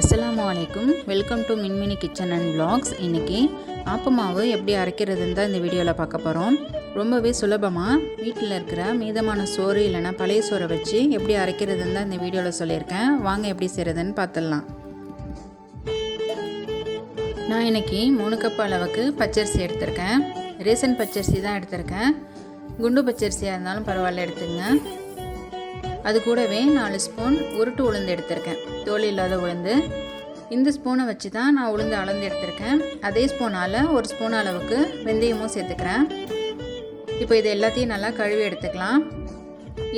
அஸ்ஸலாமு வலைக்கும் welcome to Minmini kitchen and blogs இன்றைக்கி ஆப்பமாவு எப்படி அரைக்கிறதுன்னு தான் இந்த வீடியோவில் பார்க்க போகிறோம் ரொம்பவே சுலபமாக வீட்டில் இருக்கிற மீதமான சோறு இல்லைன்னா பழைய சோறை வச்சு எப்படி அரைக்கிறதுன்னு தான் இந்த வீடியோவில் சொல்லியிருக்கேன். வாங்க எப்படி செய்கிறதுன்னு பார்த்துடலாம். நான் இன்றைக்கி மூணு கப் அளவுக்கு பச்சரிசி எடுத்திருக்கேன். ரேசன் பச்சரிசி தான் எடுத்திருக்கேன். குண்டு பச்சரிசியாக இருந்தாலும் பரவாயில்ல எடுத்துங்க அது கூடவே நாலு ஸ்பூன் உருட்டு உளுந்து எடுத்திருக்கேன். தோல் இல்லாத உளுந்து. இந்த ஸ்பூனை வச்சு தான் நான் உளுந்து அளந்து எடுத்திருக்கேன். அதே ஸ்பூனால் ஒரு ஸ்பூன் அளவுக்கு வெந்தயமும் சேர்த்துக்கிறேன். இப்போ இது எல்லாத்தையும் நல்லா கழுவி எடுத்துக்கலாம்.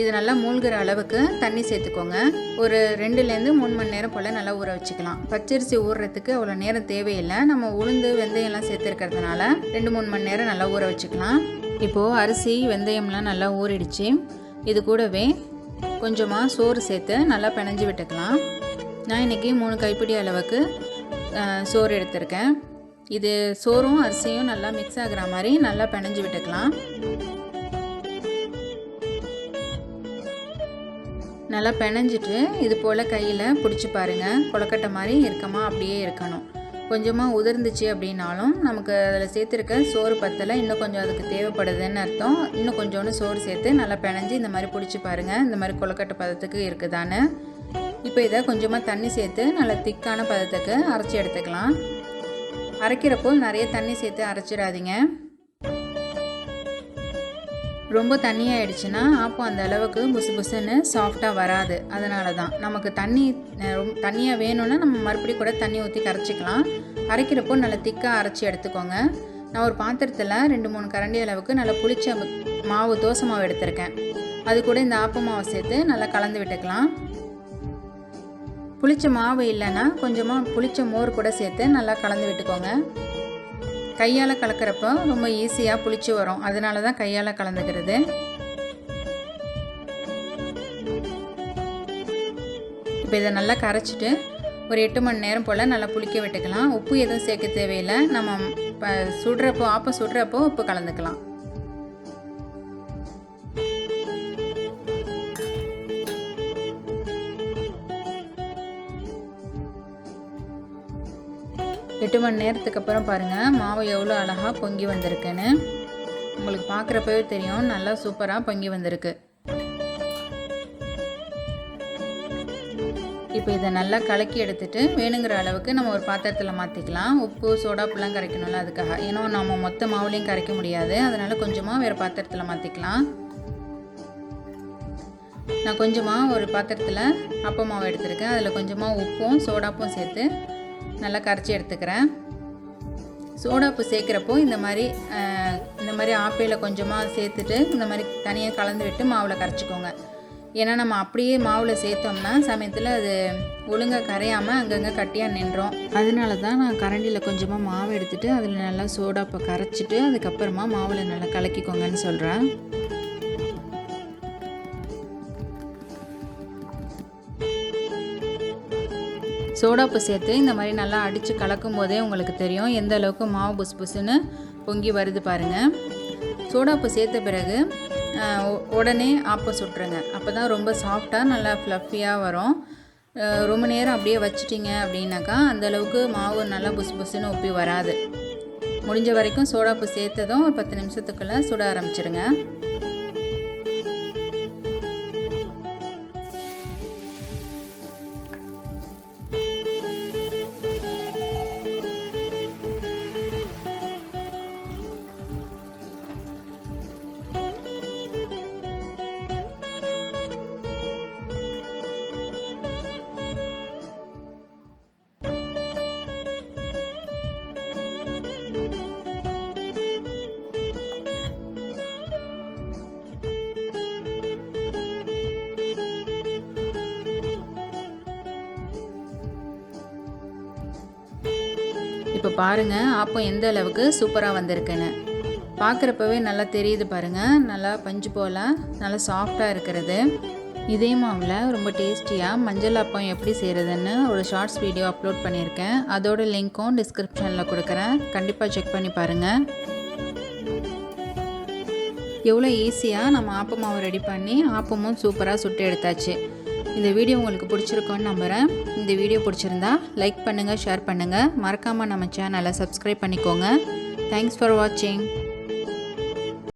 இது நல்லா மூழ்கிற அளவுக்கு தண்ணி சேர்த்துக்கோங்க. ஒரு ரெண்டுலேருந்து மூணு மணி நேரம் போல் நல்லா ஊற வச்சுக்கலாம். பச்சரிசி ஊறுறதுக்கு அவ்வளோ நேரம் தேவையில்லை. நம்ம உளுந்து வெந்தயம்லாம் சேர்த்துருக்கிறதுனால ரெண்டு மூணு மணி நேரம் நல்லா ஊற வச்சுக்கலாம். இப்போது அரிசி வெந்தயம்லாம் நல்லா ஊறிடுச்சு. இது கூடவே கொஞ்சமாக சோறு சேர்த்து நல்லா பிணைஞ்சு விட்டுக்கலாம். நான் இன்றைக்கி மூணு கைப்பிடி அளவுக்கு சோறு எடுத்திருக்கேன். இது சோறும் அரிசியும் நல்லா மிக்ஸ் ஆகிற மாதிரி நல்லா பிணைஞ்சு விட்டுக்கலாம். நல்லா பிணைஞ்சிட்டு இது போல் கையில் பிடிச்சி பாருங்கள் கொலக்கட்டை மாதிரி இருக்கமாக அப்படியே இருக்கணும். கொஞ்சமாக உதிர்ந்துச்சு அப்படின்னாலும் நமக்கு அதில் சேர்த்துருக்க சோறு பத்தலை இன்னும் கொஞ்சம் அதுக்கு தேவைப்படுதுன்னு அர்த்தம். இன்னும் கொஞ்சோண்டு சோறு சேர்த்து நல்லா பிணைஞ்சு இந்த மாதிரி பிடிச்சி பாருங்கள் இந்த மாதிரி கொலக்கட்டை பதத்துக்கு இருக்குதான்னு. இப்போ இதை கொஞ்சமாக தண்ணி சேர்த்து நல்லா திக்கான பதத்துக்கு அரைச்சி எடுத்துக்கலாம். அரைக்கிறப்போ நிறைய தண்ணி சேர்த்து அரைச்சிடாதீங்க. ரொம்ப தண்ணியாயிடுச்சுன்னா ஆப்பம் அந்த அளவுக்கு புசு புசுன்னு சாஃப்டாக வராது. அதனால தான் நமக்கு தண்ணி ரொம்ப தண்ணியாக வேணும்னா நம்ம மறுபடியும் கூட தண்ணி ஊற்றி கரைச்சிக்கலாம். அரைக்கிறப்போ நல்லா திக்காக அரைச்சி எடுத்துக்கோங்க. நான் ஒரு பாத்திரத்தில் ரெண்டு மூணு கரண்டி அளவுக்கு நல்லா புளிச்ச மாவு தோசை மாவு எடுத்திருக்கேன். அது கூட இந்த ஆப்ப மாவை சேர்த்து நல்லா கலந்து விட்டுக்கலாம். புளிச்ச மாவு இல்லைன்னா கொஞ்சமாக புளிச்ச மோர் கூட சேர்த்து நல்லா கலந்து விட்டுக்கோங்க. கையால் கலக்கிறப்போ ரொம்ப ஈஸியாக புளிச்சு வரும். அதனால தான் கையால் கலந்துக்கிறது. இப்போ இதை நல்லா கரைச்சிட்டு ஒரு எட்டு மணி நேரம் போல் நல்லா புளிக்க விட்டுக்கலாம். உப்பு எதுவும் சேர்க்க தேவையில்லை. நம்ம இப்போ சுடுறப்போ ஆப்பம் சுடுறப்போ உப்பு கலந்துக்கலாம். எட்டு மணி நேரத்துக்கு அப்புறம் பாருங்கள் மாவு எவ்வளோ அழகாக பொங்கி வந்திருக்குன்னு. உங்களுக்கு பார்க்குறப்பவே தெரியும் நல்லா சூப்பராக பொங்கி வந்திருக்கு. இப்போ இதை நல்லா கலக்கி எடுத்துட்டு வேணுங்கிற அளவுக்கு நம்ம ஒரு பாத்திரத்தில் மாற்றிக்கலாம் உப்பு சோடாப்புலாம் கரைக்கணும்ல அதுக்காக. ஏன்னா நம்ம மொத்த மாவுலேயும் கரைக்க முடியாது. அதனால் கொஞ்சமாக வேறு பாத்திரத்தில் மாற்றிக்கலாம் நான் கொஞ்சமாக ஒரு பாத்திரத்தில் அப்ப மாவு எடுத்திருக்கேன். அதில் கொஞ்சமாக உப்பும் சோடாப்பும் சேர்த்து நல்லா கரைச்சி எடுத்துக்கிறேன். சோடாப்பு சேர்க்குறப்போ இந்த மாதிரி இந்த மாதிரி ஆப்பையில் கொஞ்சமாக சேர்த்துட்டு இந்த மாதிரி தனியாக கலந்து விட்டு மாவில் கரைச்சிக்கோங்க. ஏன்னா நம்ம அப்படியே மாவில் சேர்த்தோம்னா சமயத்தில் அது ஒழுங்காக கரையாமல் அங்கங்கே கட்டியாக நின்றோம். அதனால தான் நான் கரண்டியில் கொஞ்சமாக மாவு எடுத்துகிட்டு அதில் நல்லா சோடாப்பை கரைச்சிட்டு அதுக்கப்புறமா மாவில் நல்லா கலக்கிக்கோங்கன்னு சொல்கிறேன் சோடாப்பு சேர்த்து இந்த மாதிரி நல்லா அடித்து கலக்கும் போதே உங்களுக்கு தெரியும் எந்த அளவுக்கு மாவு புஸ் புசுன்னு பொங்கி வருது பாருங்கள் சோடாப்பு சேர்த்த பிறகு உடனே ஆப்பம் சுட்டுருங்க. அப்போ தான் ரொம்ப சாஃப்டாக நல்லா ஃப்ளஃபியாக வரும். ரொம்ப நேரம் அப்படியே வச்சிட்டிங்க அப்படின்னாக்கா அந்த அளவுக்கு மாவு நல்லா புஸ் புசுன்னு ஒப்பி வராது. முடிஞ்ச வரைக்கும் சோடாப்பு சேர்த்ததும் ஒரு பத்து நிமிஷத்துக்குள்ளே சுட ஆரம்பிச்சிருங்க. இப்போ பாருங்க ஆப்பம் எந்த அளவுக்கு சூப்பராக வந்திருக்குன்னு. பார்க்குறப்பவே நல்லா தெரியுது பாருங்க நல்லா பஞ்சு போல நல்லா சாஃப்டாக இருக்கிறது. இதே மாவில் ரொம்ப டேஸ்டியாக மஞ்சள் அப்பம் எப்படி செய்கிறதுன்னு ஒரு ஷார்ட்ஸ் வீடியோ அப்லோட் பண்ணியிருக்கேன் அதோட லிங்க்கும் டிஸ்கிரிப்ஷனில் கொடுக்குறேன். கண்டிப்பாக செக் பண்ணி பாருங்கள் எவ்வளோ ஈஸியாக நம்ம ஆப்பமாவை ரெடி பண்ணி ஆப்பமும் சூப்பராக சுட்டு எடுத்தாச்சு. இந்த வீடியோ உங்களுக்கு பிடிச்சிருக்கோன்னு நம்புகிறேன் இந்த வீடியோ பிடிச்சிருந்தா லைக் பண்ணுங்கள் ஷேர் பண்ணுங்கள் மறக்காமல் நம்ம சேனலை சப்ஸ்கிரைப் பண்ணிக்கோங்க. தேங்க்ஸ் ஃபார் வாட்சிங்